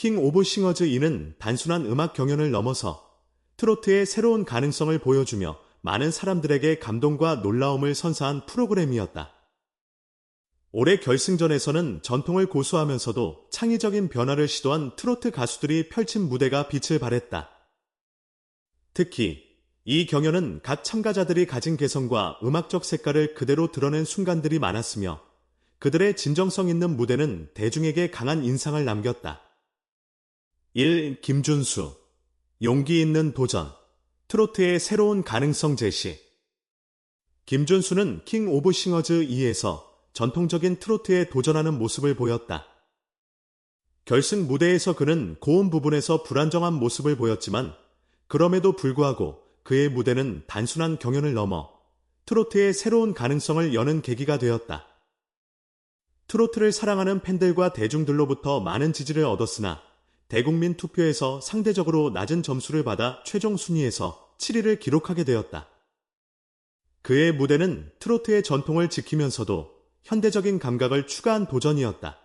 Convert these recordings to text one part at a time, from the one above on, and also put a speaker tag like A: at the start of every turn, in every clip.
A: 킹 오브 싱어즈 2는 단순한 음악 경연을 넘어서 트로트의 새로운 가능성을 보여주며 많은 사람들에게 감동과 놀라움을 선사한 프로그램이었다. 올해 결승전에서는 전통을 고수하면서도 창의적인 변화를 시도한 트로트 가수들이 펼친 무대가 빛을 발했다. 특히 이 경연은 각 참가자들이 가진 개성과 음악적 색깔을 그대로 드러낸 순간들이 많았으며 그들의 진정성 있는 무대는 대중에게 강한 인상을 남겼다. 1. 김준수 용기 있는 도전 트로트의 새로운 가능성 제시 김준수는 킹 오브 싱어즈 2에서 전통적인 트로트에 도전하는 모습을 보였다. 결승 무대에서 그는 고음 부분에서 불안정한 모습을 보였지만 그럼에도 불구하고 그의 무대는 단순한 경연을 넘어 트로트의 새로운 가능성을 여는 계기가 되었다. 트로트를 사랑하는 팬들과 대중들로부터 많은 지지를 얻었으나 대국민 투표에서 상대적으로 낮은 점수를 받아 최종 순위에서 7위를 기록하게 되었다. 그의 무대는 트로트의 전통을 지키면서도 현대적인 감각을 추가한 도전이었다.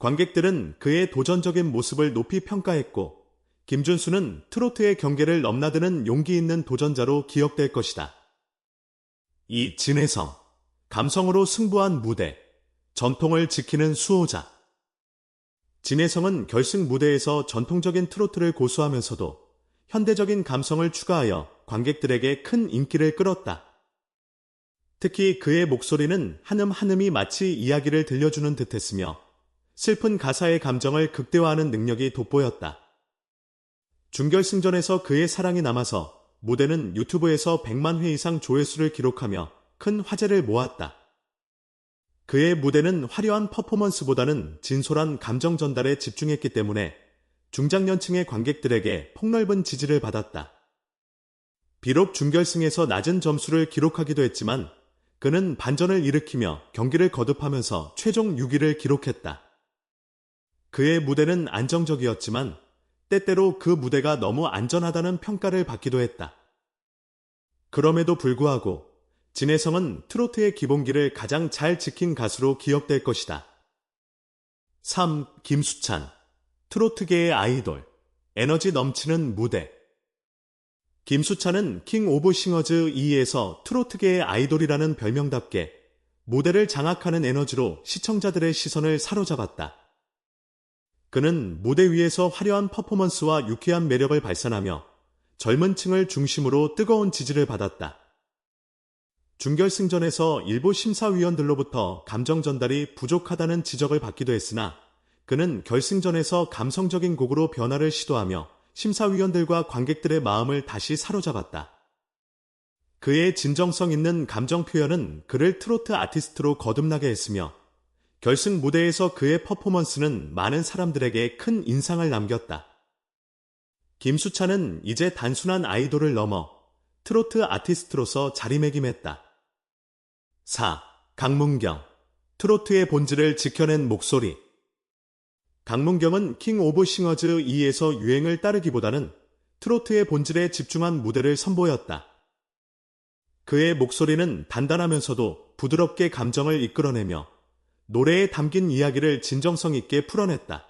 A: 관객들은 그의 도전적인 모습을 높이 평가했고, 김준수는 트로트의 경계를 넘나드는 용기 있는 도전자로 기억될 것이다. 이 진해성, 감성으로 승부한 무대, 전통을 지키는 수호자. 진해성은 결승 무대에서 전통적인 트로트를 고수하면서도 현대적인 감성을 추가하여 관객들에게 큰 인기를 끌었다. 특히 그의 목소리는 한음 한음이 마치 이야기를 들려주는 듯했으며 슬픈 가사의 감정을 극대화하는 능력이 돋보였다. 준결승전에서 그의 사랑이 남아서 무대는 유튜브에서 100만 회 이상 조회수를 기록하며 큰 화제를 모았다. 그의 무대는 화려한 퍼포먼스보다는 진솔한 감정 전달에 집중했기 때문에 중장년층의 관객들에게 폭넓은 지지를 받았다. 비록 준결승에서 낮은 점수를 기록하기도 했지만 그는 반전을 일으키며 경기를 거듭하면서 최종 6위를 기록했다. 그의 무대는 안정적이었지만 때때로 그 무대가 너무 안전하다는 평가를 받기도 했다. 그럼에도 불구하고 진혜성은 트로트의 기본기를 가장 잘 지킨 가수로 기억될 것이다. 3. 김수찬 트로트계의 아이돌 에너지 넘치는 무대 김수찬은 킹 오브 싱어즈 2에서 트로트계의 아이돌이라는 별명답게 무대를 장악하는 에너지로 시청자들의 시선을 사로잡았다. 그는 무대 위에서 화려한 퍼포먼스와 유쾌한 매력을 발산하며 젊은 층을 중심으로 뜨거운 지지를 받았다. 준결승전에서 일부 심사위원들로부터 감정 전달이 부족하다는 지적을 받기도 했으나 그는 결승전에서 감성적인 곡으로 변화를 시도하며 심사위원들과 관객들의 마음을 다시 사로잡았다. 그의 진정성 있는 감정 표현은 그를 트로트 아티스트로 거듭나게 했으며 결승 무대에서 그의 퍼포먼스는 많은 사람들에게 큰 인상을 남겼다. 김수찬은 이제 단순한 아이돌을 넘어 트로트 아티스트로서 자리매김했다. 4. 강문경 트로트의 본질을 지켜낸 목소리 강문경은 킹 오브 싱어즈 2에서 유행을 따르기보다는 트로트의 본질에 집중한 무대를 선보였다. 그의 목소리는 단단하면서도 부드럽게 감정을 이끌어내며 노래에 담긴 이야기를 진정성 있게 풀어냈다.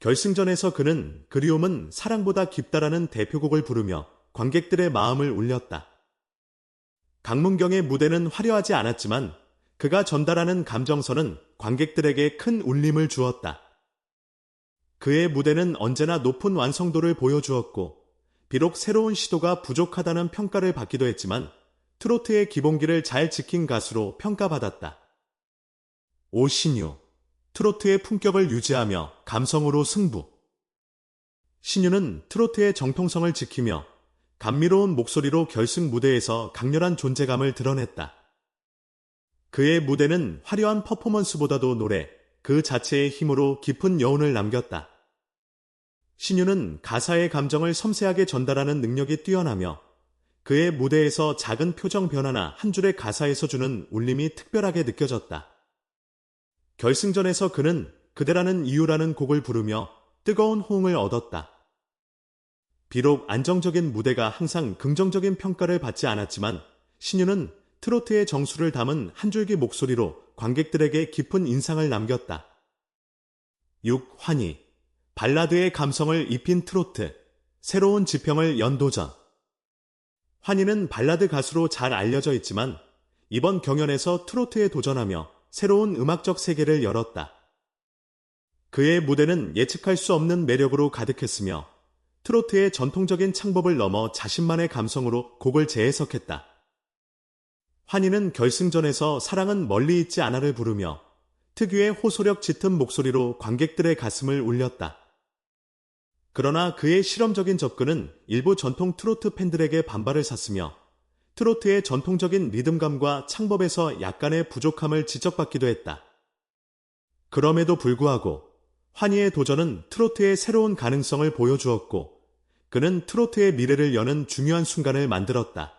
A: 결승전에서 그는 그리움은 사랑보다 깊다라는 대표곡을 부르며 관객들의 마음을 울렸다. 강문경의 무대는 화려하지 않았지만 그가 전달하는 감정선은 관객들에게 큰 울림을 주었다. 그의 무대는 언제나 높은 완성도를 보여주었고, 비록 새로운 시도가 부족하다는 평가를 받기도 했지만, 트로트의 기본기를 잘 지킨 가수로 평가받았다. 오신유, 트로트의 품격을 유지하며 감성으로 승부. 신유는 트로트의 정통성을 지키며 감미로운 목소리로 결승 무대에서 강렬한 존재감을 드러냈다. 그의 무대는 화려한 퍼포먼스보다도 노래, 그 자체의 힘으로 깊은 여운을 남겼다. 신유는 가사의 감정을 섬세하게 전달하는 능력이 뛰어나며 그의 무대에서 작은 표정 변화나 한 줄의 가사에서 주는 울림이 특별하게 느껴졌다. 결승전에서 그는 그대라는 이유라는 곡을 부르며 뜨거운 호응을 얻었다. 비록 안정적인 무대가 항상 긍정적인 평가를 받지 않았지만 신유는 트로트의 정수를 담은 한 줄기 목소리로 관객들에게 깊은 인상을 남겼다. 6. 환희. 발라드의 감성을 입힌 트로트. 새로운 지평을 연도전. 환희는 발라드 가수로 잘 알려져 있지만 이번 경연에서 트로트에 도전하며 새로운 음악적 세계를 열었다. 그의 무대는 예측할 수 없는 매력으로 가득했으며 트로트의 전통적인 창법을 넘어 자신만의 감성으로 곡을 재해석했다. 환희는 결승전에서 사랑은 멀리 있지 않아를 부르며 특유의 호소력 짙은 목소리로 관객들의 가슴을 울렸다. 그러나 그의 실험적인 접근은 일부 전통 트로트 팬들에게 반발을 샀으며 트로트의 전통적인 리듬감과 창법에서 약간의 부족함을 지적받기도 했다. 그럼에도 불구하고 환희의 도전은 트로트의 새로운 가능성을 보여주었고 그는 트로트의 미래를 여는 중요한 순간을 만들었다.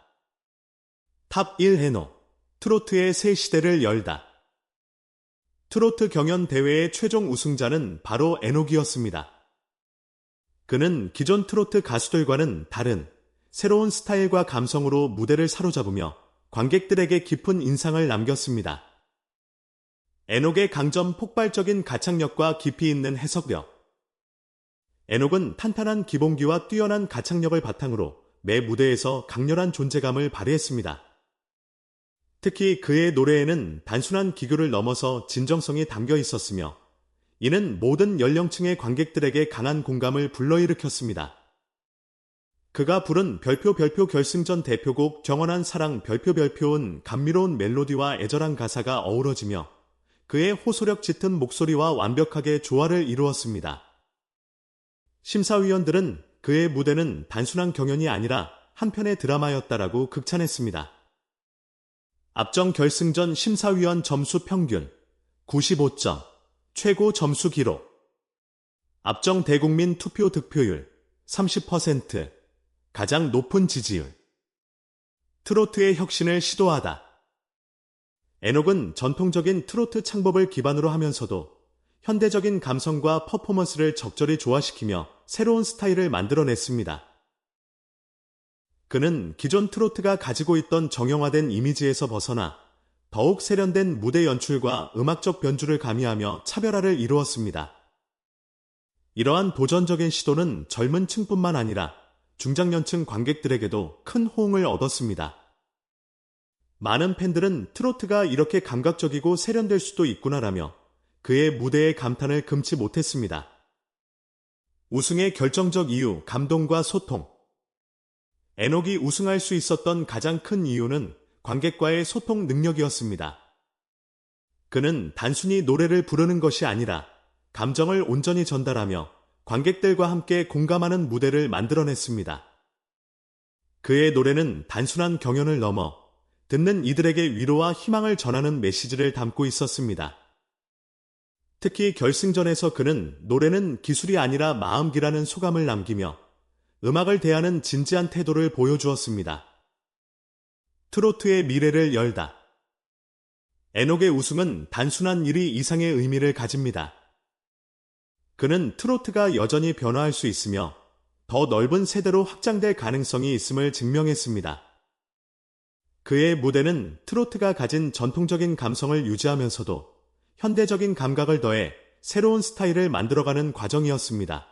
A: 탑 1 해노 트로트의 새 시대를 열다. 트로트 경연 대회의 최종 우승자는 바로 에녹이었습니다. 그는 기존 트로트 가수들과는 다른 새로운 스타일과 감성으로 무대를 사로잡으며 관객들에게 깊은 인상을 남겼습니다. 에녹의 강점 폭발적인 가창력과 깊이 있는 해석력. 에녹은 탄탄한 기본기와 뛰어난 가창력을 바탕으로 매 무대에서 강렬한 존재감을 발휘했습니다. 특히 그의 노래에는 단순한 기교를 넘어서 진정성이 담겨 있었으며 이는 모든 연령층의 관객들에게 강한 공감을 불러일으켰습니다. 그가 부른 별표 별표 결승전 대표곡 정원한 사랑 별표 별표은 감미로운 멜로디와 애절한 가사가 어우러지며 그의 호소력 짙은 목소리와 완벽하게 조화를 이루었습니다. 심사위원들은 그의 무대는 단순한 경연이 아니라 한편의 드라마였다라고 극찬했습니다. 앞정 결승전 심사위원 점수 평균 95점, 최고 점수 기록. 앞정 대국민 투표 득표율 30%, 가장 높은 지지율. 트로트의 혁신을 시도하다. 에녹은 전통적인 트로트 창법을 기반으로 하면서도 현대적인 감성과 퍼포먼스를 적절히 조화시키며 새로운 스타일을 만들어냈습니다. 그는 기존 트로트가 가지고 있던 정형화된 이미지에서 벗어나 더욱 세련된 무대 연출과 음악적 변주를 가미하며 차별화를 이루었습니다. 이러한 도전적인 시도는 젊은 층뿐만 아니라 중장년층 관객들에게도 큰 호응을 얻었습니다. 많은 팬들은 트로트가 이렇게 감각적이고 세련될 수도 있구나라며 그의 무대에 감탄을 금치 못했습니다. 우승의 결정적 이유, 감동과 소통. 에녹이 우승할 수 있었던 가장 큰 이유는 관객과의 소통 능력이었습니다. 그는 단순히 노래를 부르는 것이 아니라 감정을 온전히 전달하며 관객들과 함께 공감하는 무대를 만들어냈습니다. 그의 노래는 단순한 경연을 넘어 듣는 이들에게 위로와 희망을 전하는 메시지를 담고 있었습니다. 특히 결승전에서 그는 노래는 기술이 아니라 마음기라는 소감을 남기며 음악을 대하는 진지한 태도를 보여주었습니다. 트로트의 미래를 열다. 에녹의 우승은 단순한 일이 이상의 의미를 가집니다. 그는 트로트가 여전히 변화할 수 있으며 더 넓은 세대로 확장될 가능성이 있음을 증명했습니다. 그의 무대는 트로트가 가진 전통적인 감성을 유지하면서도 현대적인 감각을 더해 새로운 스타일을 만들어가는 과정이었습니다.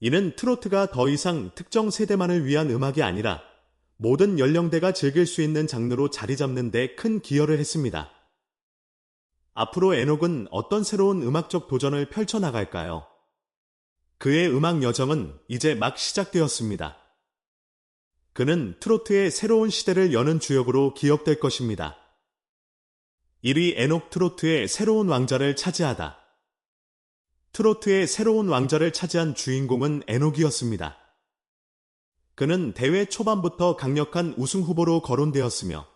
A: 이는 트로트가 더 이상 특정 세대만을 위한 음악이 아니라 모든 연령대가 즐길 수 있는 장르로 자리 잡는 데 큰 기여를 했습니다. 앞으로 에녹은 어떤 새로운 음악적 도전을 펼쳐나갈까요? 그의 음악 여정은 이제 막 시작되었습니다. 그는 트로트의 새로운 시대를 여는 주역으로 기억될 것입니다. 1위 에녹 트로트의 새로운 왕자를 차지하다. 트로트의 새로운 왕자를 차지한 주인공은 에녹이었습니다. 그는 대회 초반부터 강력한 우승 후보로 거론되었으며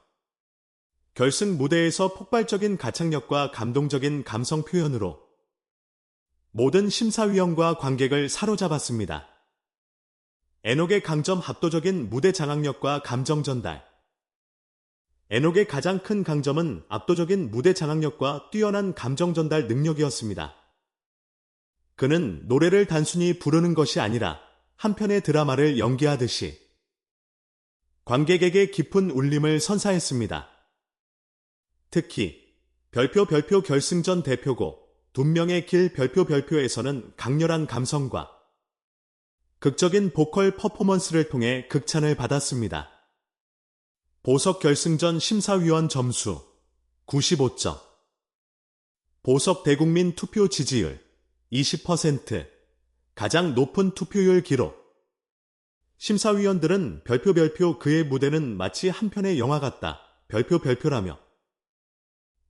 A: 결승 무대에서 폭발적인 가창력과 감동적인 감성 표현으로 모든 심사위원과 관객을 사로잡았습니다. 에녹의 강점 압도적인 무대 장악력과 감정 전달. 에녹의 가장 큰 강점은 압도적인 무대 장악력과 뛰어난 감정 전달 능력이었습니다. 그는 노래를 단순히 부르는 것이 아니라 한 편의 드라마를 연기하듯이 관객에게 깊은 울림을 선사했습니다. 특히 별표 별표 결승전 대표곡 분명의 길 별표 별표에서는 강렬한 감성과 극적인 보컬 퍼포먼스를 통해 극찬을 받았습니다. 보석 결승전 심사위원 점수 95점 보석 대국민 투표 지지율 20% 가장 높은 투표율 기록 심사위원들은 별표 별표 그의 무대는 마치 한 편의 영화 같다. 별표 별표라며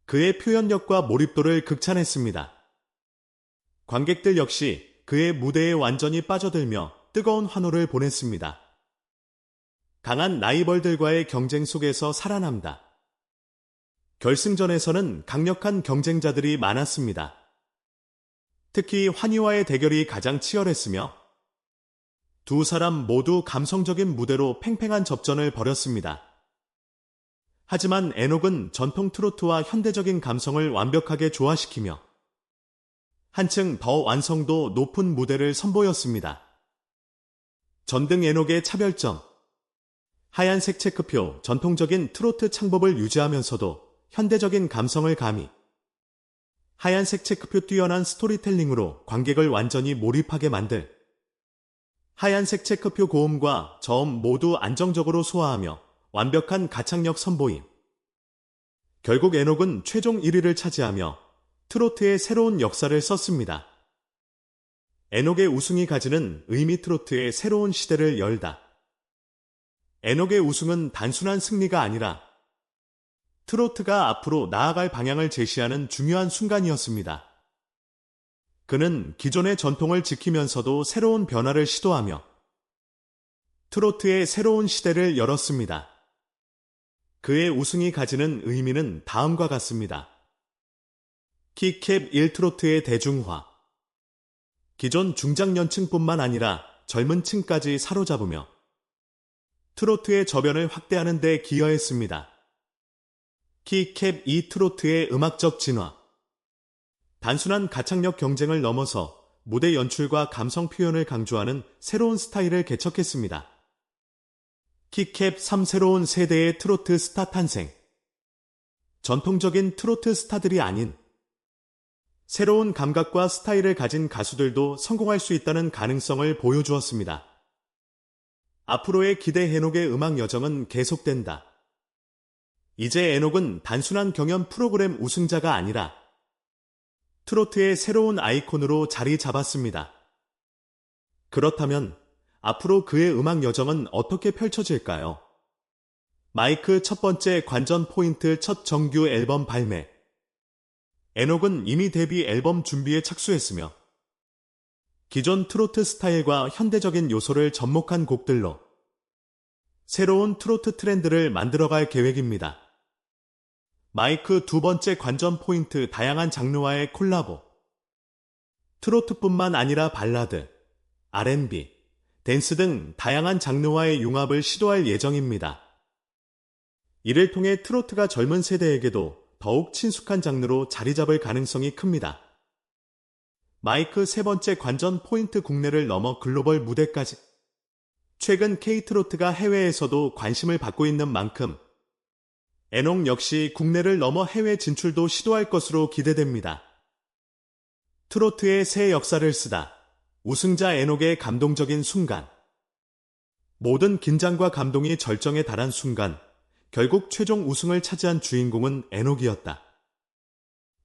A: 그의 표현력과 몰입도를 극찬했습니다. 관객들 역시 그의 무대에 완전히 빠져들며 뜨거운 환호를 보냈습니다. 강한 라이벌들과의 경쟁 속에서 살아남다. 결승전에서는 강력한 경쟁자들이 많았습니다. 특히 환희와의 대결이 가장 치열했으며 두 사람 모두 감성적인 무대로 팽팽한 접전을 벌였습니다. 하지만 에녹은 전통 트로트와 현대적인 감성을 완벽하게 조화시키며 한층 더 완성도 높은 무대를 선보였습니다. 전등 에녹의 차별점 하얀색 체크표 전통적인 트로트 창법을 유지하면서도 현대적인 감성을 가미 하얀색 체크표 뛰어난 스토리텔링으로 관객을 완전히 몰입하게 만들 하얀색 체크표 고음과 저음 모두 안정적으로 소화하며 완벽한 가창력 선보임. 결국 에녹은 최종 1위를 차지하며 트로트의 새로운 역사를 썼습니다. 에녹의 우승이 가지는 의미 트로트의 새로운 시대를 열다. 에녹의 우승은 단순한 승리가 아니라 트로트가 앞으로 나아갈 방향을 제시하는 중요한 순간이었습니다. 그는 기존의 전통을 지키면서도 새로운 변화를 시도하며 트로트의 새로운 시대를 열었습니다. 그의 우승이 가지는 의미는 다음과 같습니다. 키캡 1트로트의 대중화 기존 중장년층뿐만 아니라 젊은 층까지 사로잡으며 트로트의 저변을 확대하는 데 기여했습니다. 키캡 2트로트의 음악적 진화 단순한 가창력 경쟁을 넘어서 무대 연출과 감성 표현을 강조하는 새로운 스타일을 개척했습니다. 키캡 3 새로운 세대의 트로트 스타 탄생. 전통적인 트로트 스타들이 아닌 새로운 감각과 스타일을 가진 가수들도 성공할 수 있다는 가능성을 보여주었습니다. 앞으로의 기대 해녹의 음악 여정은 계속된다. 이제 에녹은 단순한 경연 프로그램 우승자가 아니라 트로트의 새로운 아이콘으로 자리 잡았습니다. 그렇다면 앞으로 그의 음악 여정은 어떻게 펼쳐질까요? 마이크 첫 번째 관전 포인트 첫 정규 앨범 발매. 에녹은 이미 데뷔 앨범 준비에 착수했으며 기존 트로트 스타일과 현대적인 요소를 접목한 곡들로 새로운 트로트 트렌드를 만들어갈 계획입니다. 마이크 두 번째 관전 포인트 다양한 장르와의 콜라보. 트로트뿐만 아니라 발라드, R&B, 댄스 등 다양한 장르와의 융합을 시도할 예정입니다. 이를 통해 트로트가 젊은 세대에게도 더욱 친숙한 장르로 자리 잡을 가능성이 큽니다. 마이크 세 번째 관전 포인트 국내를 넘어 글로벌 무대까지. 최근 K트로트가 해외에서도 관심을 받고 있는 만큼 에녹 역시 국내를 넘어 해외 진출도 시도할 것으로 기대됩니다. 트로트의 새 역사를 쓰다. 우승자 에녹의 감동적인 순간. 모든 긴장과 감동이 절정에 달한 순간, 결국 최종 우승을 차지한 주인공은 에녹이었다.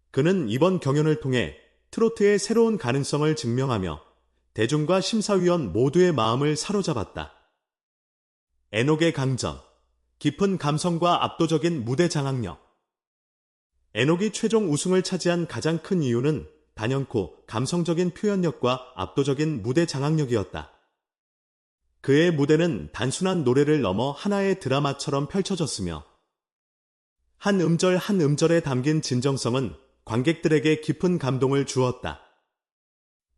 A: 그는 이번 경연을 통해 트로트의 새로운 가능성을 증명하며 대중과 심사위원 모두의 마음을 사로잡았다. 에녹의 강점, 깊은 감성과 압도적인 무대 장악력. 에녹이 최종 우승을 차지한 가장 큰 이유는 단연코 감성적인 표현력과 압도적인 무대 장악력이었다. 그의 무대는 단순한 노래를 넘어 하나의 드라마처럼 펼쳐졌으며 한 음절 한 음절에 담긴 진정성은 관객들에게 깊은 감동을 주었다.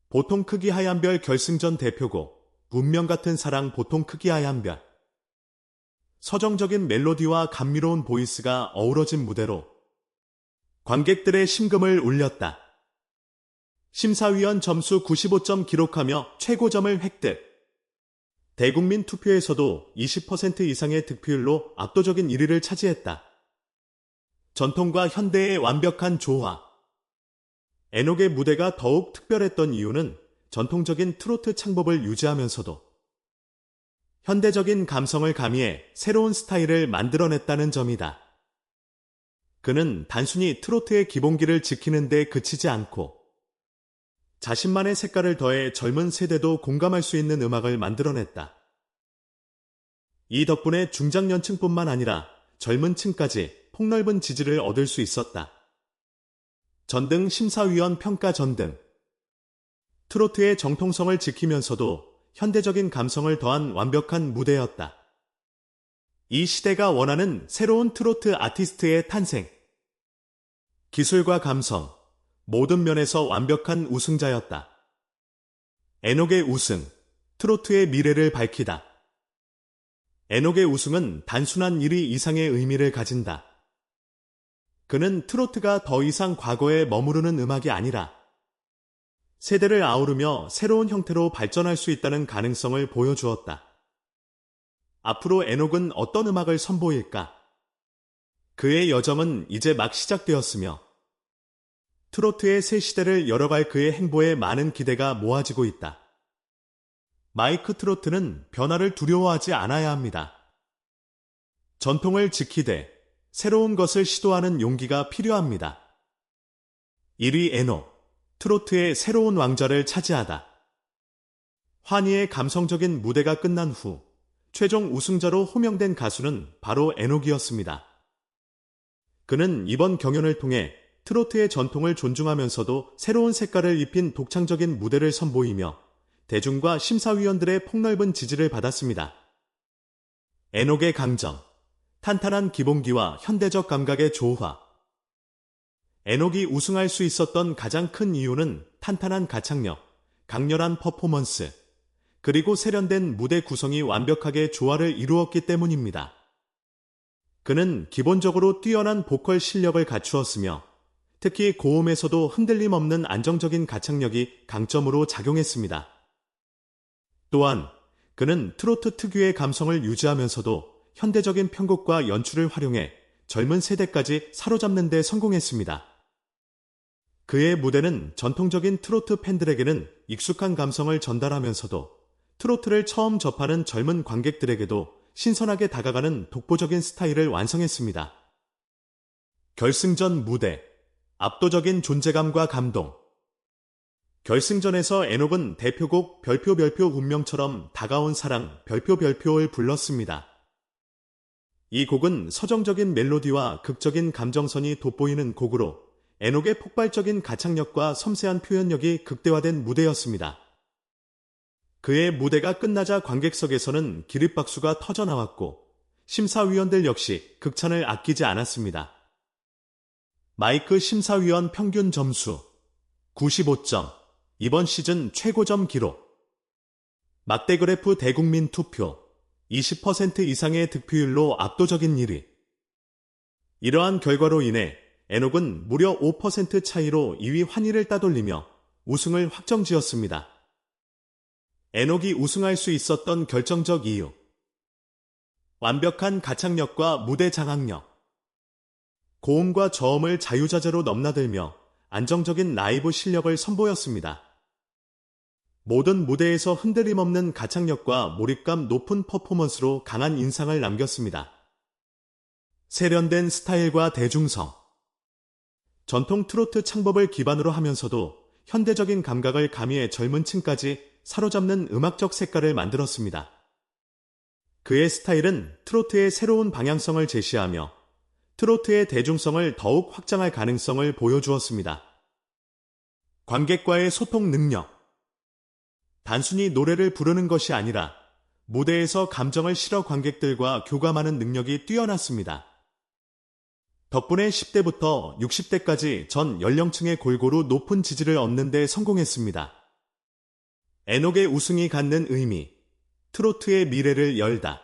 A: 보통 크기 하얀 별 결승전 대표곡 운명 같은 사랑 보통 크기 하얀 별 서정적인 멜로디와 감미로운 보이스가 어우러진 무대로 관객들의 심금을 울렸다. 심사위원 점수 95점 기록하며 최고점을 획득. 대국민 투표에서도 20% 이상의 득표율로 압도적인 1위를 차지했다. 전통과 현대의 완벽한 조화. 에녹의 무대가 더욱 특별했던 이유는 전통적인 트로트 창법을 유지하면서도 현대적인 감성을 가미해 새로운 스타일을 만들어냈다는 점이다. 그는 단순히 트로트의 기본기를 지키는 데 그치지 않고 자신만의 색깔을 더해 젊은 세대도 공감할 수 있는 음악을 만들어냈다. 이 덕분에 중장년층뿐만 아니라 젊은 층까지 폭넓은 지지를 얻을 수 있었다. 전등 심사위원 평가 전등 트로트의 정통성을 지키면서도 현대적인 감성을 더한 완벽한 무대였다. 이 시대가 원하는 새로운 트로트 아티스트의 탄생. 기술과 감성, 모든 면에서 완벽한 우승자였다. 에녹의 우승, 트로트의 미래를 밝히다. 에녹의 우승은 단순한 1위 이상의 의미를 가진다. 그는 트로트가 더 이상 과거에 머무르는 음악이 아니라 세대를 아우르며 새로운 형태로 발전할 수 있다는 가능성을 보여주었다. 앞으로 에녹은 어떤 음악을 선보일까? 그의 여정은 이제 막 시작되었으며 트로트의 새 시대를 열어갈 그의 행보에 많은 기대가 모아지고 있다. 마이크 트로트는 변화를 두려워하지 않아야 합니다. 전통을 지키되 새로운 것을 시도하는 용기가 필요합니다. 1위 에노, 트로트의 새로운 왕좌를 차지하다. 환희의 감성적인 무대가 끝난 후 최종 우승자로 호명된 가수는 바로 에녹이었습니다. 그는 이번 경연을 통해 트로트의 전통을 존중하면서도 새로운 색깔을 입힌 독창적인 무대를 선보이며 대중과 심사위원들의 폭넓은 지지를 받았습니다. 에녹의 강정, 탄탄한 기본기와 현대적 감각의 조화. 에녹이 우승할 수 있었던 가장 큰 이유는 탄탄한 가창력, 강렬한 퍼포먼스, 그리고 세련된 무대 구성이 완벽하게 조화를 이루었기 때문입니다. 그는 기본적으로 뛰어난 보컬 실력을 갖추었으며 특히 고음에서도 흔들림 없는 안정적인 가창력이 강점으로 작용했습니다. 또한 그는 트로트 특유의 감성을 유지하면서도 현대적인 편곡과 연출을 활용해 젊은 세대까지 사로잡는 데 성공했습니다. 그의 무대는 전통적인 트로트 팬들에게는 익숙한 감성을 전달하면서도 트로트를 처음 접하는 젊은 관객들에게도 신선하게 다가가는 독보적인 스타일을 완성했습니다. 결승전 무대 압도적인 존재감과 감동. 결승전에서 에녹은 대표곡 별표 별표 운명처럼 다가온 사랑 별표 별표를 불렀습니다. 이 곡은 서정적인 멜로디와 극적인 감정선이 돋보이는 곡으로 에녹의 폭발적인 가창력과 섬세한 표현력이 극대화된 무대였습니다. 그의 무대가 끝나자 관객석에서는 기립박수가 터져나왔고 심사위원들 역시 극찬을 아끼지 않았습니다. 마이크 심사위원 평균 점수 95점, 이번 시즌 최고점 기록. 막대그래프 대국민 투표 20% 이상의 득표율로 압도적인 1위. 이러한 결과로 인해 에녹은 무려 5% 차이로 2위 환희를 따돌리며 우승을 확정지었습니다. 에녹이 우승할 수 있었던 결정적 이유. 완벽한 가창력과 무대 장악력. 고음과 저음을 자유자재로 넘나들며 안정적인 라이브 실력을 선보였습니다. 모든 무대에서 흔들림 없는 가창력과 몰입감 높은 퍼포먼스로 강한 인상을 남겼습니다. 세련된 스타일과 대중성. 전통 트로트 창법을 기반으로 하면서도 현대적인 감각을 가미해 젊은 층까지 사로잡는 음악적 색깔을 만들었습니다. 그의 스타일은 트로트의 새로운 방향성을 제시하며 트로트의 대중성을 더욱 확장할 가능성을 보여주었습니다. 관객과의 소통 능력. 단순히 노래를 부르는 것이 아니라 무대에서 감정을 실어 관객들과 교감하는 능력이 뛰어났습니다. 덕분에 10대부터 60대까지 전 연령층의 골고루 높은 지지를 얻는 데 성공했습니다. 에녹의 우승이 갖는 의미, 트로트의 미래를 열다.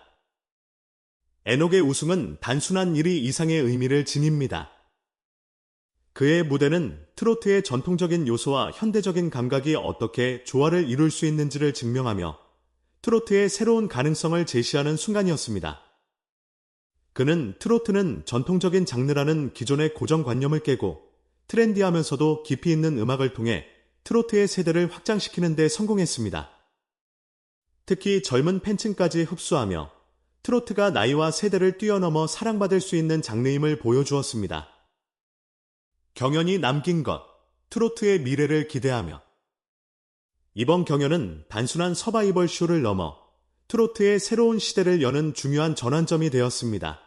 A: 에녹의 우승은 단순한 일이 이상의 의미를 지닙니다. 그의 무대는 트로트의 전통적인 요소와 현대적인 감각이 어떻게 조화를 이룰 수 있는지를 증명하며 트로트의 새로운 가능성을 제시하는 순간이었습니다. 그는 트로트는 전통적인 장르라는 기존의 고정관념을 깨고 트렌디하면서도 깊이 있는 음악을 통해 트로트의 세대를 확장시키는 데 성공했습니다. 특히 젊은 팬층까지 흡수하며 트로트가 나이와 세대를 뛰어넘어 사랑받을 수 있는 장르임을 보여주었습니다. 경연이 남긴 것, 트로트의 미래를 기대하며 이번 경연은 단순한 서바이벌 쇼를 넘어 트로트의 새로운 시대를 여는 중요한 전환점이 되었습니다.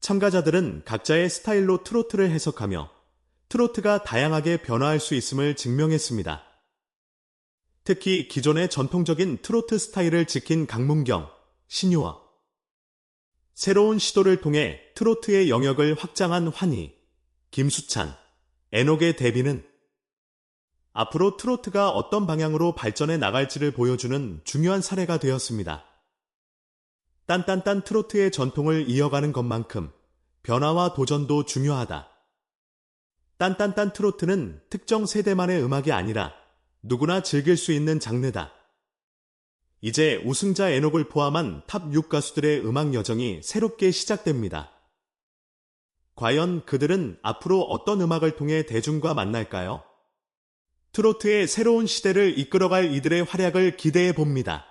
A: 참가자들은 각자의 스타일로 트로트를 해석하며 트로트가 다양하게 변화할 수 있음을 증명했습니다. 특히 기존의 전통적인 트로트 스타일을 지킨 강문경, 신유아. 새로운 시도를 통해 트로트의 영역을 확장한 환희, 김수찬, 에녹의 데뷔는 앞으로 트로트가 어떤 방향으로 발전해 나갈지를 보여주는 중요한 사례가 되었습니다. 딴딴딴 트로트의 전통을 이어가는 것만큼 변화와 도전도 중요하다. 딴딴딴 트로트는 특정 세대만의 음악이 아니라 누구나 즐길 수 있는 장르다. 이제 우승자 에녹을 포함한 탑 6 가수들의 음악 여정이 새롭게 시작됩니다. 과연 그들은 앞으로 어떤 음악을 통해 대중과 만날까요? 트로트의 새로운 시대를 이끌어갈 이들의 활약을 기대해 봅니다.